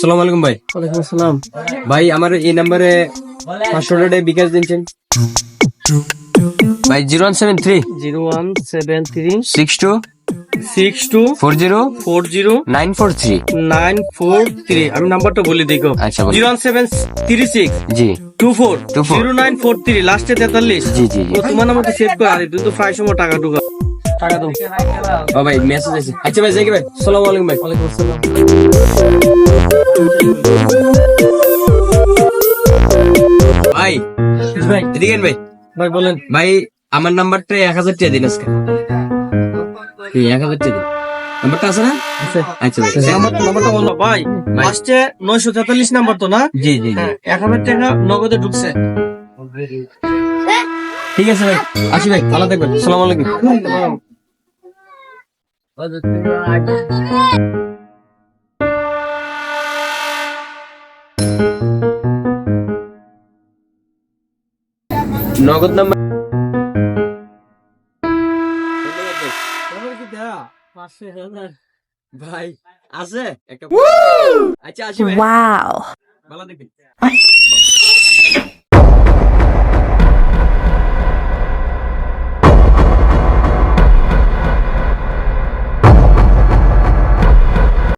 সালাম আলাইকুম ভাই। ওয়ালাইকুম আসসালাম। ভাই আমার এই নাম্বারে পাঁচশো টাকা বিকাশ দিচ্ছেন ভাই zero one seven three zero one seven three six two six two four zero four zero nine four three nine four three. আমি নাম্বারটা বলে দেখো আচ্ছা। Zero one seven three six জি। Two four 24 zero nine four three লাস্টে তেতাল্লিশ। জি জি তোমার নাম্বারটা save করে আরে তুই তো প্রায় সময় টাকা ঢুকা টাকা দাও। ও ভাই মেসেজ আছে। আচ্ছা ভাই ভাই। সালাম আলাইকুম ভাই। ওয়ালাইকুম আসসালাম। ভাই ভাই। এদিকে ভাই। ভাই বলেন। ভাই আমার নাম্বারটা এক হাজার টাকা দিন আজকে। এক হাজার টাকা দিন। নাম্বারটা আছে না? আচ্ছা নাম্বারটা বলো। ভাই ভাই। নয়শো তেতাল্লিশ নাম্বার তো না? জি জি হ্যাঁ এক হাজার টাকা নগদে ঢুকছে। ঠিক আছে ভাই। আসি ভাই ভালো থাকবেন সালাম নগদ নাম্বার ভাই আছে? একটা আচ্ছা আসি ভাই। Wow. ভালো থাকবেন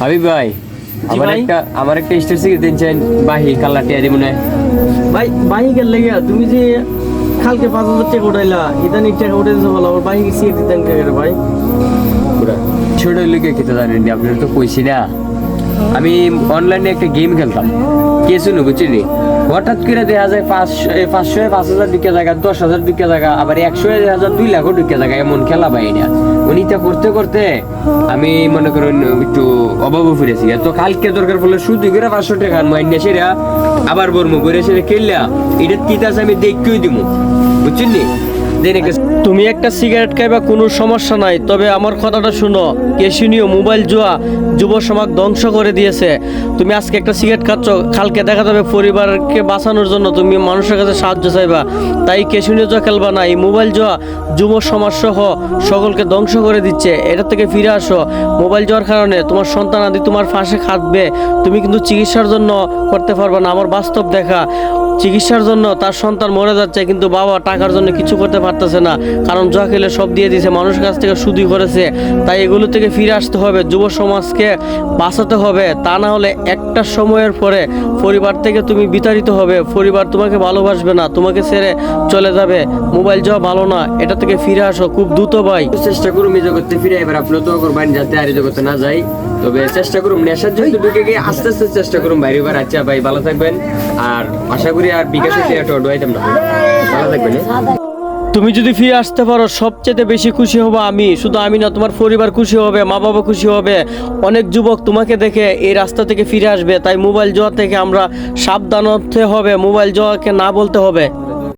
হাবিব ভাই আমার একটা আমার একটা স্টেজ থেকে দিনছেন বাহি কালার টিয়া দিব না ভাই লেগে তুমি যে কালকে পাঁচ হাজার টাকা উঠাইলা ইদানিং টাকা উঠে দিতে বলো আমার দিতেন টাকা রে ভাই? পুরা ছোট লোকে খেতে জানেন আপনার তো কইছি না। আমি অনলাইনে একটা গেম খেলতাম কে শুনো বুঝলি হঠাৎ করে দেখা যায় পাঁচশো পাঁচশো পাঁচ হাজার ঢুকে জায়গা দশ হাজার ঢুকে জায়গা আবার একশো হাজার দুই লাখও ঢুকে জায়গা এমন খেলা পাই না। উনিটা করতে করতে আমি মনে করুন একটু অভাবও ফিরেছি। তো কালকে দরকার পড়লে শুধু করে পাঁচশো টাকা মাইনে সেরা আবার বর্ম করে সেটা খেললা এটা তিতাস আমি দেখতেই দিব বুঝলি তুমি একটা সিগারেট খাইবা, কোনো সমস্যা নাই। তবে আমার কথাটা শুনো, কেশিনীয় মোবাইল জুয়া যুব সমাজ ধ্বংস করে দিয়েছে। তুমি আজকে একটা সিগারেট খাচ্ছ, কালকে দেখা যাবে পরিবারকে বাঁচানোর জন্য তুমি মানুষের কাছে সাহায্য চাইবা। তাই কেশিনীয় জুয়া খেলবা না, এই মোবাইল জুয়া যুব সমাজ সহ সকলকে ধ্বংস করে দিচ্ছে। এটা থেকে ফিরে আসো। মোবাইল জুয়ার কারণে তোমার সন্তান আদি তোমার ফাঁসে খাটবে। তুমি কিন্তু চিকিৎসার জন্য করতে পারবে না। আমার বাস্তব দেখা, চিকিৎসার জন্য তার সন্তান মরে যাচ্ছে, কিন্তু বাবা টাকার জন্য কিছু করতে পারতেছে না। কারণ জুয়া সব দিয়ে দিয়েছে মানুষের কাছ থেকে সুদি করেছে। তাই এগুলো থেকে ফিরে আসতে হবে যুব সমাজকে বাঁচাতে হবে। তা না হলে একটা সময়ের পরে পরিবার থেকে তুমি বিতাড়িত হবে। পরিবার তোমাকে ভালোবাসবে না তোমাকে ছেড়ে চলে যাবে। মোবাইল যাওয়া ভালো না এটা থেকে ফিরে আসো খুব দ্রুত ভাই। চেষ্টা করুন এই জগতে ফিরে এবার আপনি তো করবেন যাতে আর জগতে না যাই। তবে চেষ্টা করুন নেশার জন্য ঢুকে গিয়ে আস্তে আস্তে চেষ্টা করুন বাইরে এবার আচ্ছা ভাই ভালো থাকবেন। আর আশা করি আর বিকাশ হতে একটা না। ভালো থাকবেন হ্যাঁ? তুমি যদি ফিরে আসতে পারো, সবচেয়ে বেশি খুশি হব আমি। শুধু আমি না, তোমার পরিবার খুশি হবে মা বাবা খুশি হবে। অনেক যুবক তোমাকে দেখে এই রাস্তা থেকে ফিরে আসবে, তাই মোবাইল জোয়া থেকে আমরা সাবধান হতে হবে, মোবাইল জোয়াকে না বলতে হবে।